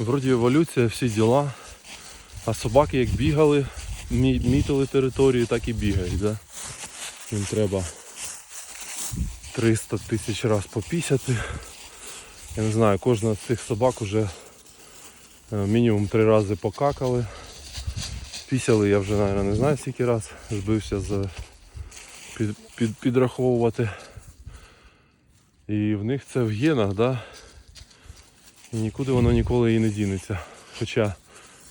Вроді еволюція, всі діла. А собаки як бігали, мі- мітили територію, так і бігають, да? Їм треба 300 тисяч раз попісяти. Я не знаю, кожна з цих собак уже е, мінімум три рази покакали. Пісяли я вже, мабуть, не знаю скільки раз. Збився з під, під, підраховувати. І в них це в генах, да? І нікуди воно ніколи і не дінеться. Хоча,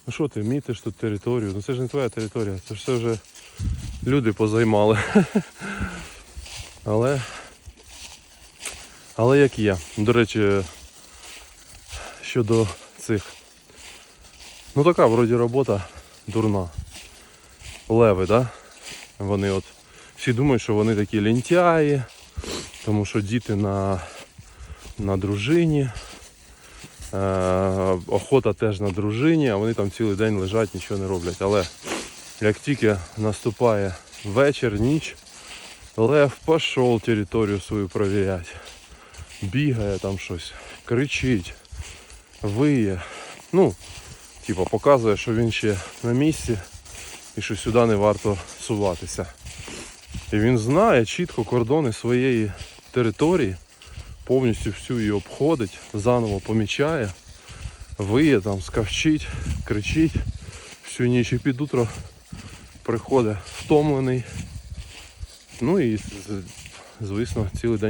ну що ти, мітиш тут територію? Ну це ж не твоя територія, це ж все вже люди позаймали. Але. Але як є. До речі, щодо цих. Ну така вроді робота дурна. Леви, да? Вони от. Всі думають, що вони такі лентяї, тому що діти на, на дружині. Е, охота теж на дружині, а вони там цілий день лежать, нічого не роблять. Але як тільки наступає вечір, ніч, лев пішов територію свою провіряти. Бігає там щось, кричить, виє. Ну, типа показує, що він ще на місці і що сюди не варто суватися. І він знає чітко кордони своєї території, повністю всю її обходить, заново помічає, виє там, скавчить, кричить всю ніч і під утро приходить втомлений. Ну і звісно, цілий день